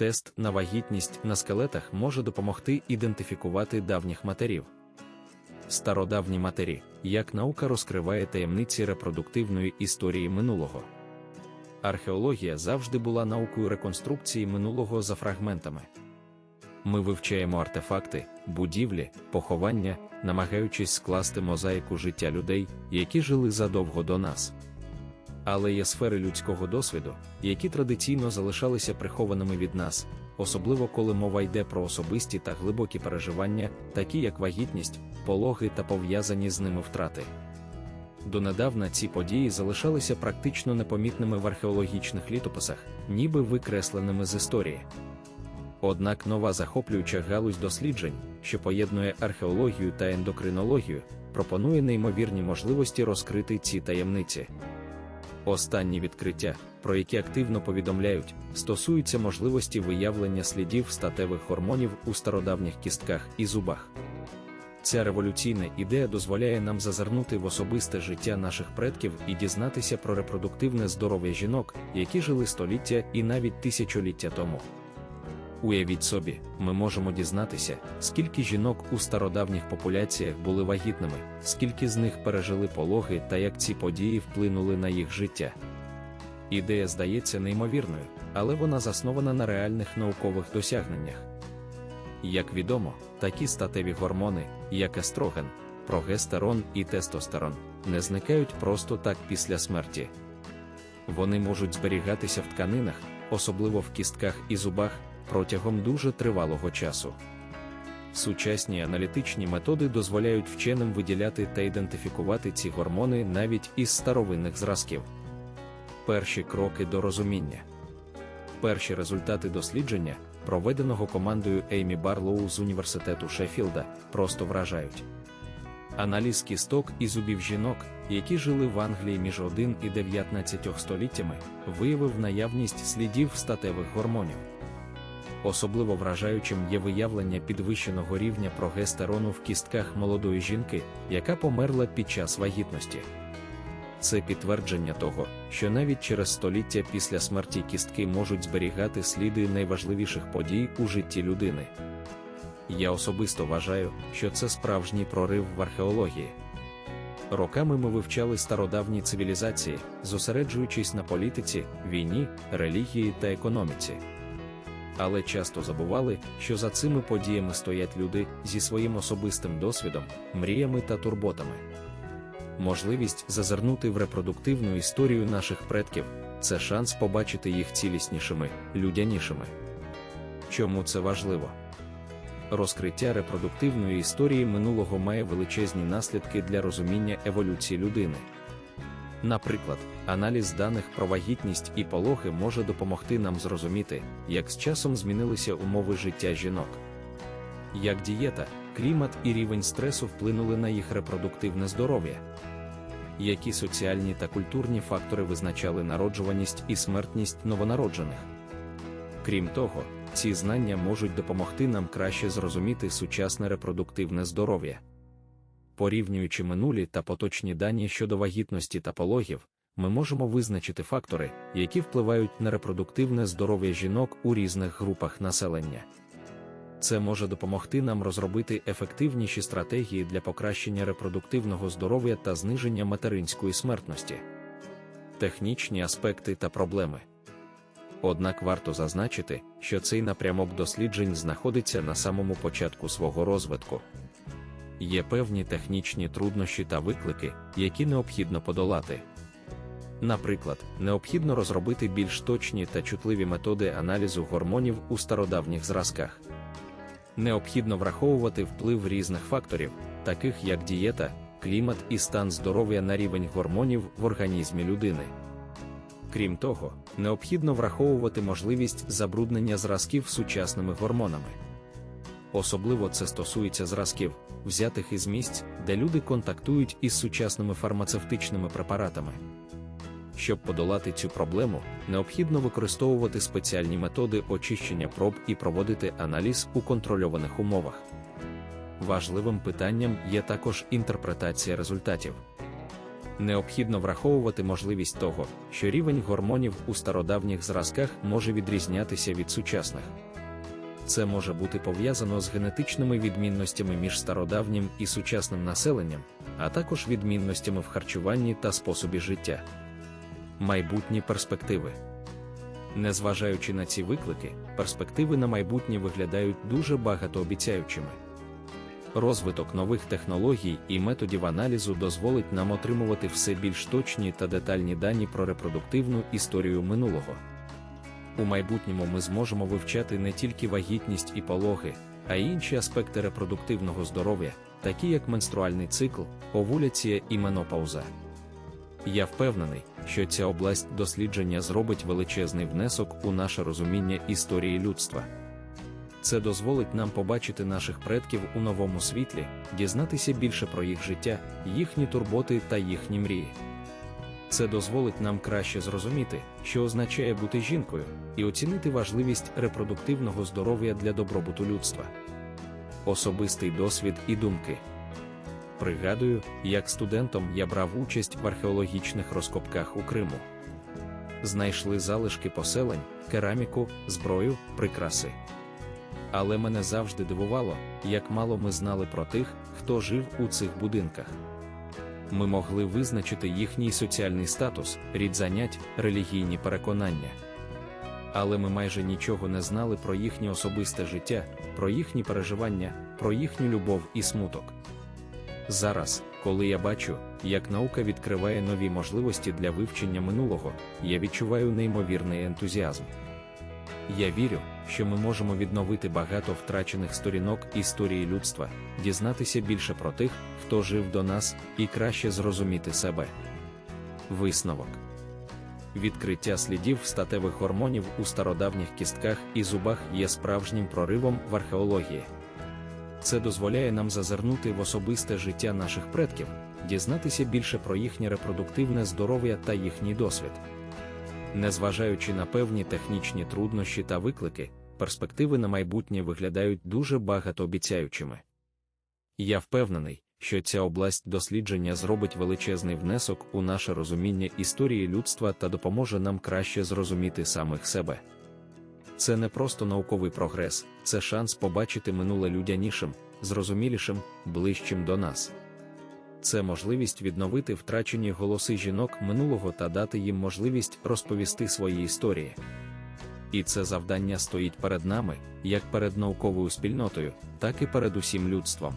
Тест на вагітність на скелетах може допомогти ідентифікувати давніх матерів. Стародавні матері, як наука розкриває таємниці репродуктивної історії минулого. Археологія завжди була наукою реконструкції минулого за фрагментами. Ми вивчаємо артефакти, будівлі, поховання, намагаючись скласти мозаїку життя людей, які жили задовго до нас. Але є сфери людського досвіду, які традиційно залишалися прихованими від нас, особливо коли мова йде про особисті та глибокі переживання, такі як вагітність, пологи та пов'язані з ними втрати. Донедавна ці події залишалися практично непомітними в археологічних літописах, ніби викресленими з історії. Однак нова захоплююча галузь досліджень, що поєднує археологію та ендокринологію, пропонує неймовірні можливості розкрити ці таємниці. Останні відкриття, про які активно повідомляють, стосуються можливості виявлення слідів статевих гормонів у стародавніх кістках і зубах. Ця революційна ідея дозволяє нам зазирнути в особисте життя наших предків і дізнатися про репродуктивне здоров'я жінок, які жили століття і навіть тисячоліття тому. Уявіть собі, ми можемо дізнатися, скільки жінок у стародавніх популяціях були вагітними, скільки з них пережили пологи та як ці події вплинули на їх життя. Ідея здається неймовірною, але вона заснована на реальних наукових досягненнях. Як відомо, такі статеві гормони, як естроген, прогестерон і тестостерон, не зникають просто так після смерті. Вони можуть зберігатися в тканинах, особливо в кістках і зубах, протягом дуже тривалого часу. Сучасні аналітичні методи дозволяють вченим виділяти та ідентифікувати ці гормони навіть із старовинних зразків. Перші кроки до розуміння. Перші результати дослідження, проведеного командою Еймі Барлоу з університету Шеффілда, просто вражають. Аналіз кісток і зубів жінок, які жили в Англії між 1 і 19 століттями, виявив наявність слідів статевих гормонів. Особливо вражаючим є виявлення підвищеного рівня прогестерону в кістках молодої жінки, яка померла під час вагітності. Це підтвердження того, що навіть через століття після смерті кістки можуть зберігати сліди найважливіших подій у житті людини. Я особисто вважаю, що це справжній прорив в археології. Роками ми вивчали стародавні цивілізації, зосереджуючись на політиці, війні, релігії та економіці. Але часто забували, що за цими подіями стоять люди зі своїм особистим досвідом, мріями та турботами. Можливість зазирнути в репродуктивну історію наших предків це шанс побачити їх ціліснішими, людянішими. Чому це важливо? Розкриття репродуктивної історії минулого має величезні наслідки для розуміння еволюції людини. Наприклад, аналіз даних про вагітність і пологи може допомогти нам зрозуміти, як з часом змінилися умови життя жінок. Як дієта, клімат і рівень стресу вплинули на їх репродуктивне здоров'я, які соціальні та культурні фактори визначали народжуваність і смертність новонароджених. Крім того, ці знання можуть допомогти нам краще зрозуміти сучасне репродуктивне здоров'я. Порівнюючи минулі та поточні дані щодо вагітності та пологів, ми можемо визначити фактори, які впливають на репродуктивне здоров'я жінок у різних групах населення. Це може допомогти нам розробити ефективніші стратегії для покращення репродуктивного здоров'я та зниження материнської смертності, технічні аспекти та проблеми. Однак варто зазначити, що цей напрямок досліджень знаходиться на самому початку свого розвитку. Є певні технічні труднощі та виклики, які необхідно подолати. Наприклад, необхідно розробити більш точні та чутливі методи аналізу гормонів у стародавніх зразках. Необхідно враховувати вплив різних факторів, таких як дієта, клімат і стан здоров'я на рівень гормонів в організмі людини. Крім того, необхідно враховувати можливість забруднення зразків сучасними гормонами. Особливо це стосується зразків, взятих із місць, де люди контактують із сучасними фармацевтичними препаратами. Щоб подолати цю проблему, необхідно використовувати спеціальні методи очищення проб і проводити аналіз у контрольованих умовах. Важливим питанням є також інтерпретація результатів. Необхідно враховувати можливість того, що рівень гормонів у стародавніх зразках може відрізнятися від сучасних. Це може бути пов'язано з генетичними відмінностями між стародавнім і сучасним населенням, а також відмінностями в харчуванні та способі життя. Майбутні перспективи. Незважаючи на ці виклики, перспективи на майбутнє виглядають дуже багатообіцяючими. Розвиток нових технологій і методів аналізу дозволить нам отримувати все більш точні та детальні дані про репродуктивну історію минулого. У майбутньому ми зможемо вивчати не тільки вагітність і пологи, а й інші аспекти репродуктивного здоров'я, такі як менструальний цикл, овуляція і менопауза. Я впевнений, що ця область дослідження зробить величезний внесок у наше розуміння історії людства. Це дозволить нам побачити наших предків у новому світлі, дізнатися більше про їх життя, їхні турботи та їхні мрії. Це дозволить нам краще зрозуміти, що означає бути жінкою, і оцінити важливість репродуктивного здоров'я для добробуту людства. Особистий досвід і думки. Пригадую, як студентом я брав участь в археологічних розкопках у Криму. Знайшли залишки поселень, кераміку, зброю, прикраси. Але мене завжди дивувало, як мало ми знали про тих, хто жив у цих будинках. Ми могли визначити їхній соціальний статус, рід занять, релігійні переконання. Але ми майже нічого не знали про їхнє особисте життя, про їхні переживання, про їхню любов і смуток. Зараз, коли я бачу, як наука відкриває нові можливості для вивчення минулого, я відчуваю неймовірний ентузіазм. Я вірю, що ми можемо відновити багато втрачених сторінок історії людства, дізнатися більше про тих, хто жив до нас, і краще зрозуміти себе. Висновок відкриття слідів статевих гормонів у стародавніх кістках і зубах є справжнім проривом в археології. Це дозволяє нам зазирнути в особисте життя наших предків, дізнатися більше про їхнє репродуктивне здоров'я та їхній досвід. Незважаючи на певні технічні труднощі та виклики, перспективи на майбутнє виглядають дуже багатообіцяючими. Я впевнений, що ця область дослідження зробить величезний внесок у наше розуміння історії людства та допоможе нам краще зрозуміти самих себе. Це не просто науковий прогрес, це шанс побачити минуле людянішим, зрозумілішим, ближчим до нас. Це можливість відновити втрачені голоси жінок минулого та дати їм можливість розповісти свої історії. І це завдання стоїть перед нами, як перед науковою спільнотою, так і перед усім людством.